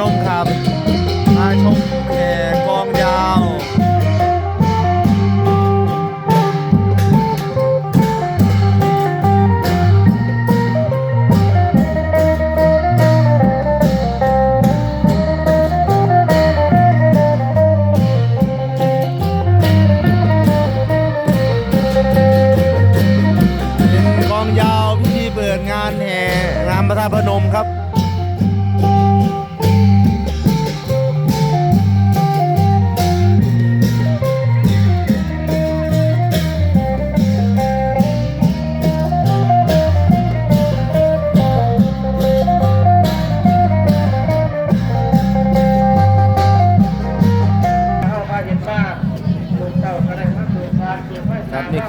นมครับมาชมแห่กองยาวเป็นกองยาวพิธีเปิดงานแห่งานพระธาตุพนม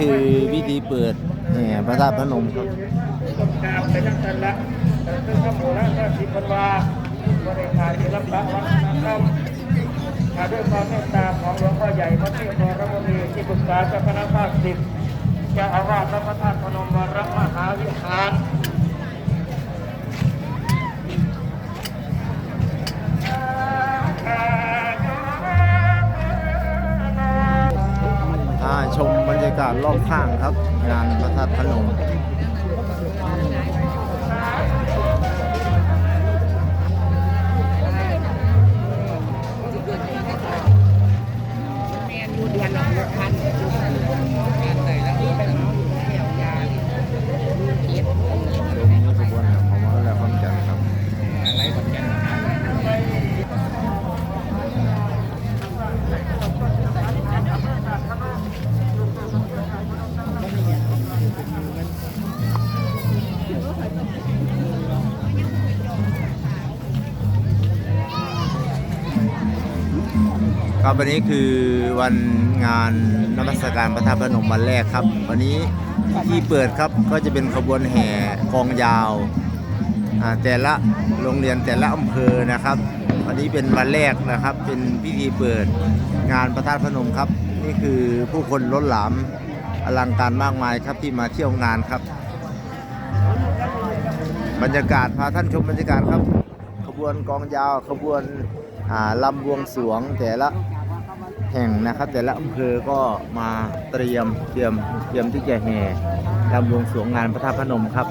คือวิธีเปิดนี่พระธาตุพนมครับการไปทั้งนั้นละแต่ซึ่งข้ามูลและก็สิบวันวาบริการที่รับรัวัฒนธรรมมาด้วยความเมตตาของหลวงพ่อใหญ่พระเทพวรมุนีที่ปรึกษาเจ้าคณะภาคสิบเจ้าอาวาสพระธาตุพนมวรมหาวิหาร ชมบรรยากาศรอบข้างครับ งานพระธาตุพนม ครับวันนี้คือวันงานนมัสการพระธาตุพนมวันแรกครับ วันนี้ที่เปิดครับก็จะเป็นขบวนแห่กองยาวอ่าแต่ละโรงเรียนแต่ละอำเภอนะครับ วันนี้เป็นวันแรกนะครับ เป็นพิธีเปิดงานพระธาตุพนมครับ นี่คือผู้คนล้นหลามอลังการมากมายครับที่มาเที่ยวงานครับ บรรยากาศพาท่านชมบรรยากาศครับ ขบวนกองยาวขบวน ลำบวงสรวงแต่ละแห่งนะครับ แต่ละอำเภอก็มาเตรียมเตรียมเตรียมที่จะแห่ลำบวงสรวงงานพระธาตุพนมครับ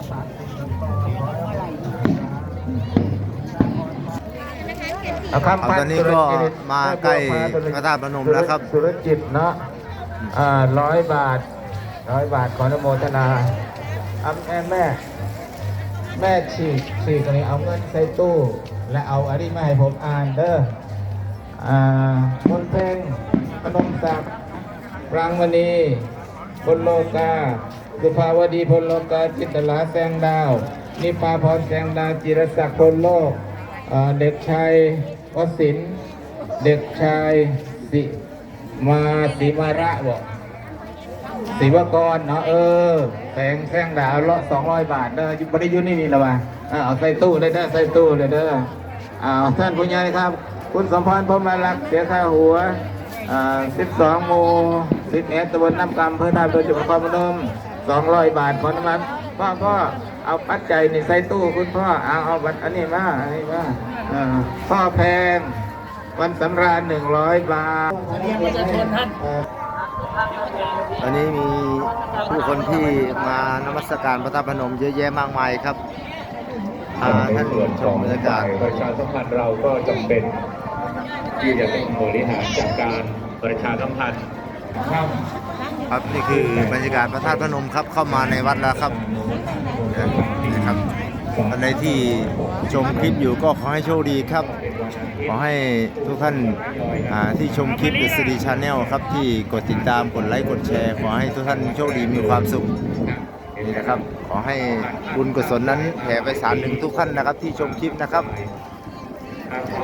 นะครับเอาตอนนี้ก็มาใกล้พระธาตุพนมแล้วครับ สุรจิตเนาะอ่าร้อยบาทร้อยบาทขออนุโมทนาอะแม่แม่แม่ฉีกฉีกตรงนี้เอาเงินใส่ตู้ และเอาอันนี้มาให้ผมอ่านเด้ออ่ามนเพลงพนมศักดิ์รางมณีพลโลกาสุภาวดีพลโลกาจิตลาแสงดาว นิพาพรแสงดาวจิรศักดิ์พลโลกอ่าเด็กชายวสินทร์เด็กชายสิมาสิมาระบอกศิวกรเนาะเออแสงแสงดาวละสองร้อยบาทเด้อยุบได้ยุนี่นี่ละวะอ่าเอาใส่ตู้เลยเด้อใส่ตู้เลยเด้อ อ่าท่านผู้ใหญ่ครับ คุณสมพรพรหมาลักษณ์เสียค่าหัวอ่าสิบสองโมสิบเอ็ดตำบลน้ำกำเพื่อทำโดยจุดความพนมสองร้อยบาทพอน้ำมันพ่อพ่อเอาปัจจัยนี่ใส่ตู้คุณพ่อเอาเอาบัตรอันนี้มาอันนี้มาอ่าพ่อแพงวันสำราญหนึ่งร้อยบาทตอนนี้มีผู้คนที่มานมัสการพระธาตุพนมเยอะแยะมากมายครับ พาท่านชมบรรยากาศประชาสัมพันธ์เราก็จำเป็นที่จะต้องบริหารจัดการประชาสัมพันธ์ครับครับนี่คือบรรยากาศพระธาตุพนมครับเข้ามาในวัดแล้วครับนะครับท่านใดที่ชมคลิปอยู่ก็ขอให้โชคดีครับ ขอให้ทุกท่านอ่าที่ชมคลิป s ดีชาแนลครับที่กดติดตามกดไลค์กดแชร์ ขอให้ทุกท่านโชคดีมีความสุข นี่นะครับ ขอให้บุญกุศลนั้นแผ่ไปสารถึงทุกท่านนะครับ ที่ชมคลิปนะครับ